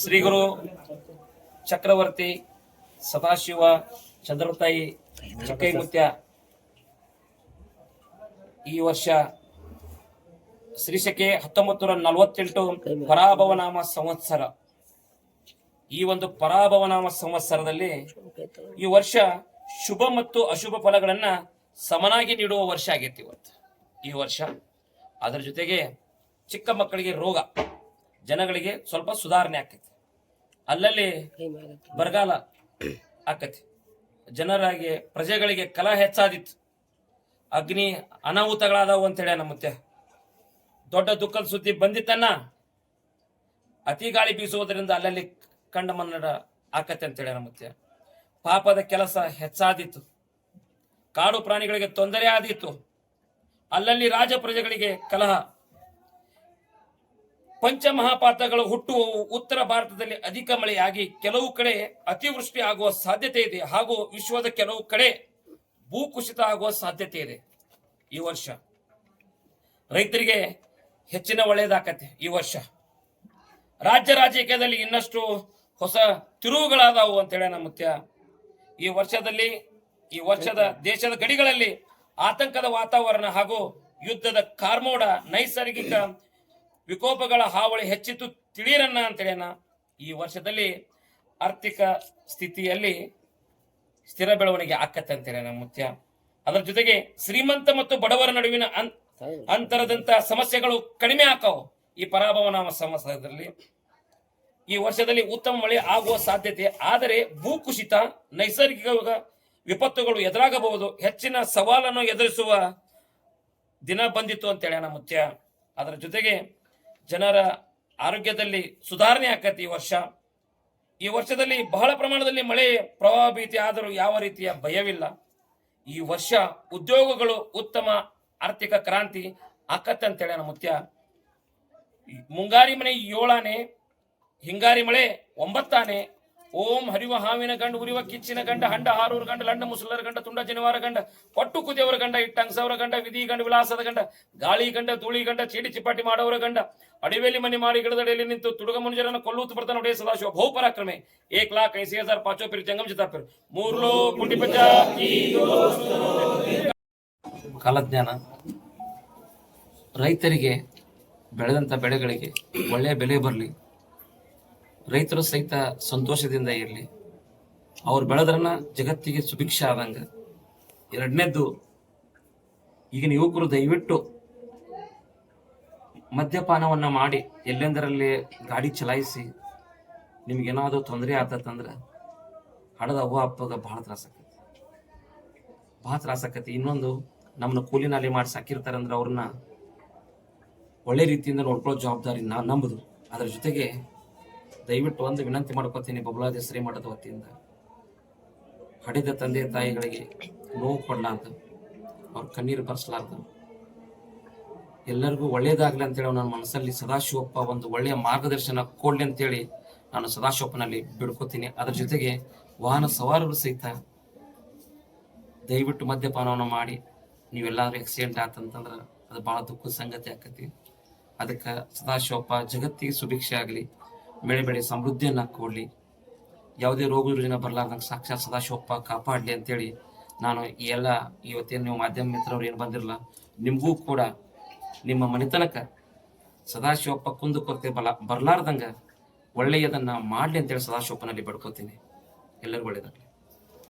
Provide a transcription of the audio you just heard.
ಶ್ರೀ ಗುರು ಚಕ್ರವರ್ತಿ ಸದಾಶಿವ ಚಂದ್ರತಾಯಿ ಚಕ್ಕೈಮುತ್ಯ ಈ ವರ್ಷ ಶ್ರೀಶಕೆ ಹತ್ತೊಂಬತ್ತು ನೂರ ನಲವತ್ತೆಂಟು ಪರಾಭವನಾಮ ಸಂವತ್ಸರ. ಈ ಒಂದು ಪರಾಭವನಾಮ ಸಂವತ್ಸರದಲ್ಲಿ ಈ ವರ್ಷ ಶುಭ ಮತ್ತು ಅಶುಭ ಫಲಗಳನ್ನ ಸಮನಾಗಿ ನೀಡುವ ವರ್ಷ ಆಗೈತಿ ಇವತ್ತು. ಈ ವರ್ಷ ಅದರ ಜೊತೆಗೆ ಚಿಕ್ಕ ಮಕ್ಕಳಿಗೆ ರೋಗ, ಜನಗಳಿಗೆ ಸ್ವಲ್ಪ ಸುಧಾರಣೆ ಆಕೈತಿ ಅಲ್ಲಲ್ಲಿ ಬರಗಾಲ ಆಕತಿ ಜನರಾಗಿ, ಪ್ರಜೆಗಳಿಗೆ ಕಲಹ ಹೆಚ್ಚಾದಿತ್ತು. ಅಗ್ನಿ ಅನಾಹುತಗಳಾದವು ಅಂತೇಳಿ ನಮ್ಮ ಮುತ್ತೆ. ದೊಡ್ಡ ದುಃಖದ ಸುದ್ದಿ ಬಂದಿತ್ತನ್ನ? ಅತಿ ಗಾಳಿ ಬೀಸುವುದರಿಂದ ಅಲ್ಲಲ್ಲಿ ಕಂಡ ಮನ್ನಡ ಆಕತೆ ಅಂತೇಳಿ ನಮ್ಮ ಮುತ್ತೆ. ಪಾಪದ ಕೆಲಸ ಹೆಚ್ಚಾದಿತ್ತು. ಕಾಡು ಪ್ರಾಣಿಗಳಿಗೆ ತೊಂದರೆ ಆದಿತ್ತು ಅಲ್ಲಲ್ಲಿ ರಾಜ ಪ್ರಜೆಗಳಿಗೆ ಕಲಹ ಪಂಚಮಹಾಪಾತಗಳು ಹುಟ್ಟುವವು ಉತ್ತರ ಭಾರತದಲ್ಲಿ ಅಧಿಕ ಮಳೆಯಾಗಿ ಕೆಲವು ಕಡೆ ಅತಿವೃಷ್ಟಿ ಆಗುವ ಸಾಧ್ಯತೆ ಇದೆ ಹಾಗೂ ವಿಶ್ವದ ಕೆಲವು ಕಡೆ ಭೂಕುಸಿತ ಆಗುವ ಸಾಧ್ಯತೆ ಇದೆ ಈ ವರ್ಷ. ರೈತರಿಗೆ ಹೆಚ್ಚಿನ ಒಳ್ಳೆಯದಾಕತೆ ಈ ವರ್ಷ. ರಾಜ್ಯ ರಾಜಕೀಯದಲ್ಲಿ ಇನ್ನಷ್ಟು ಹೊಸ ತಿರುವುಗಳಾದವು ಅಂತೇಳಿ ನಮ್ಮ ಮುಖ್ಯ ಈ ವರ್ಷದಲ್ಲಿ, ಈ ವರ್ಷದ ದೇಶದ ಗಡಿಗಳಲ್ಲಿ ಆತಂಕದ ವಾತಾವರಣ ಹಾಗೂ ಯುದ್ಧದ ಕಾರ್ಮೋಡ ನೈಸರ್ಗಿಕ ವಿಕೋಪಗಳ ಹಾವಳಿ ಹೆಚ್ಚಿತು ತಿಳಿಯರನ್ನ ಅಂತೇಳಿನ? ಈ ವರ್ಷದಲ್ಲಿ ಆರ್ಥಿಕ ಸ್ಥಿತಿಯಲ್ಲಿ ಸ್ಥಿರ ಬೆಳವಣಿಗೆ ಆಕತ್ತೆ ನಮ್ಮ ಮುತ್ಯ? ಅದರ ಜೊತೆಗೆ ಶ್ರೀಮಂತ ಮತ್ತು ಬಡವರ ನಡುವಿನ ಅಂತರದಂತ ಸಮಸ್ಯೆಗಳು ಕಡಿಮೆ ಆಕವು. ಈ ಪರಾಭವನಾಮ ಸಮಸ್ಯೆದಲ್ಲಿ ಈ ವರ್ಷದಲ್ಲಿ ಉತ್ತಮ ಮಳೆ ಆಗುವ ಸಾಧ್ಯತೆ, ಆದರೆ ಭೂಕುಸಿತ ನೈಸರ್ಗಿಕ ವಿಪತ್ತುಗಳು ಎದುರಾಗಬಹುದು. ಹೆಚ್ಚಿನ ಸವಾಲನ್ನು ಎದುರಿಸುವ ದಿನ ಬಂದಿತ್ತು ಅಂತೇಳಿ ಮುತ್ಯ? ಅದರ ಜೊತೆಗೆ ಜನರ ಆರೋಗ್ಯದಲ್ಲಿ ಸುಧಾರಣೆ ಆಕತಿ ಈ ವರ್ಷ. ಈ ವರ್ಷದಲ್ಲಿ ಬಹಳ ಪ್ರಮಾಣದಲ್ಲಿ ಮಳೆ ಪ್ರವಾಹ ಭೀತಿ ಆದರೂ ಯಾವ ರೀತಿಯ ಭಯವಿಲ್ಲ. ಈ ವರ್ಷ ಉದ್ಯೋಗಗಳು ಉತ್ತಮ ಆರ್ಥಿಕ ಕ್ರಾಂತಿ ಆಕತ್ತೆ ಅಂತೇಳಿ ನಮ್ಮ ಮುಖ್ಯ ಮುಂಗಾರಿ ಮನೆ ಏಳಾನೆ, ಹಿಂಗಾರಿ ಮಳೆ ಒಂಬತ್ತಾನೆ ಓಂ ಹರಿವ ಹಾವಿನ ಗಂಡ ಉರಿವ ಕಿಚ್ಚಿನ ಗಂಡ, ಹಂಡ ಹಾರೂರ ಗಂಡ, ಲಂಡ ಮುಸಲರ ಗಂಡ, ತುಂಡ ಜನಿವಾರ ಗಂಡ, ಪಟ್ಟು ಕುದಿಯವರ ಗಂಡ, ಇಟ್ಟಂಗಸವರ ಗಂಡ, ವಿಧಿ ಗಂಡ ವಿಲಾಸದ ಗಂಡ, ಗಾಳಿ ಗಂಡ, ಧೂಳಿ ಗಂಡ, ಚೀಟಿ ಚಿಪಾಟಿ ಮಾಡೋರ ಗಂಡ, ಅಡಿವೇಲಿ ಮನೆ ಮಾಡಿ ಗಿಡದಡಿಯಲ್ಲಿ ನಿಂತು ತುಡುಗ ಮುಂಜರನ್ನು ಕೊಲ್ಲೂತು ಬರ್ತಾನೆ ಒಡೆಯ ಸದಾಶಿವ ಬಹು ಪರಾಕ್ರಮೆ. ಏಕ್ ಲಾಖ್ ಐಸಿ ಹಜಾರ್ ಪಾಚೋ ಪಿರ್, ಜಂಗಮ್ ಜಿತಾಪಿರ್ ಮೂರ್ ಲೋ, ಪುಂಡಿ ಪಂಚ ಕಾಲಜ್ಞಾನ. ರೈತರಿಗೆ ಬೆಳೆದಂತ ಬೆಳೆಗಳಿಗೆ ಒಳ್ಳೆಯ ಬೆಲೆ ಬರಲಿ. ರೈತರು ಸಹಿತ ಸಂತೋಷದಿಂದ ಇರಲಿ. ಅವ್ರು ಬೆಳೆದ್ರನ್ನ ಜಗತ್ತಿಗೆ ಸುಭಿಕ್ಷ ಆದಂಗ. ಎರಡನೇದ್ದು, ಈಗಿನ ಯುವಕರು ದಯವಿಟ್ಟು ಮದ್ಯಪಾನವನ್ನು ಮಾಡಿ ಎಲ್ಲೆಂದರಲ್ಲಿ ಗಾಡಿ ಚಲಾಯಿಸಿ ನಿಮ್ಗೇನಾದ್ರು ತೊಂದರೆ ಆತಂದ್ರೆ ಹಡದ ಅವ್ವ ಅಪ್ಪಗ ಭಾಳ ತ್ರಾಸ ಆಕತಿ. ಭಾಳ ತ್ರಾಸ ಆಕತಿ. ಇನ್ನೊಂದು ನಮ್ಮನ್ನ ಕೂಲಿನಲ್ಲಿ ನಾಲಿ ಮಾಡಿ ಸಾಕಿರ್ತಾರಂದ್ರೆ ಅವ್ರನ್ನ ಒಳ್ಳೆ ರೀತಿಯಿಂದ ನೋಡ್ಕೊಳ್ಳೋ ಜವಾಬ್ದಾರಿ ನಾ ನಂಬುದು. ಅದರ ಜೊತೆಗೆ ದಯವಿಟ್ಟು ಒಂದು ವಿನಂತಿ ಮಾಡ್ಕೋತೀನಿ ಬಬಲಾದಿ ಶ್ರೀ ಮಠದ ವತಿಯಿಂದ. ಹಡಿದ ತಂದೆ ತಾಯಿಗಳಿಗೆ ನೋವು ಕೊಡಲಾರ್ದ, ಅವ್ರ ಕಣ್ಣೀರು ಬರ್ಸ್ಲಾರ್ದು. ಎಲ್ಲರಿಗೂ ಒಳ್ಳೇದಾಗ್ಲಿ ಅಂತೇಳಿ ನನ್ನ ಮನಸ್ಸಲ್ಲಿ ಸದಾಶಿವಪ್ಪ ಒಂದು ಒಳ್ಳೆಯ ಮಾರ್ಗದರ್ಶನ ಕೊಡ್ಲಿ ಅಂತೇಳಿ ನಾನು ಸದಾಶಿವಪ್ಪನಲ್ಲಿ ಬಿಡ್ಕೋತೀನಿ. ಅದರ ಜೊತೆಗೆ ವಾಹನ ಸವಾರರು ಸಹಿತ ದಯವಿಟ್ಟು ಮದ್ಯಪಾನವನ್ನು ಮಾಡಿ, ನೀವೆಲ್ಲಾದ್ರೂ ಆಕ್ಸಿಡೆಂಟ್ ಆತಂತಂದ್ರೆ ಅದು ಬಹಳ ದುಃಖದ ಸಂಗತಿ ಆಕತಿ. ಅದಕ್ಕೆ ಸದಾಶಿವಪ್ಪ ಜಗತ್ತಿಗೆ ಸುಭಿಕ್ಷೆ ಆಗಲಿ. ಬೆಳೆ ಬೆಳೆ ಸಮೃದ್ಧಿಯನ್ನ ಕೊಡ್ಲಿ. ಯಾವುದೇ ರೋಗ ರುಜಿನ ಬರಲಾರ್ದಂಗೆ ಸಾಕ್ಷಾತ್ ಸದಾಶಿವಪ್ಪ ಕಾಪಾಡಲಿ ಅಂತೇಳಿ ನಾನು ಈ ಎಲ್ಲ ಇವತ್ತೇನು ನೀವು ಮಾಧ್ಯಮ ಮಿತ್ರರು ಏನು ಬಂದಿರಲ್ಲ ನಿಮಗೂ ಕೂಡ ನಿಮ್ಮ ಮನೆತನಕ ಸದಾಶಿವಪ್ಪ ಕುಂದು ಕೊರತೆ ಬಲ ಬರಲಾರ್ದಂಗ ಒಳ್ಳೆಯದನ್ನ ಮಾಡಲಿ ಅಂತೇಳಿ ಸದಾಶಿವಪ್ಪನಲ್ಲಿ ಬಡ್ಕೋತೀನಿ. ಎಲ್ಲರಿಗೂ ಒಳ್ಳೆಯದಾಗಲಿ.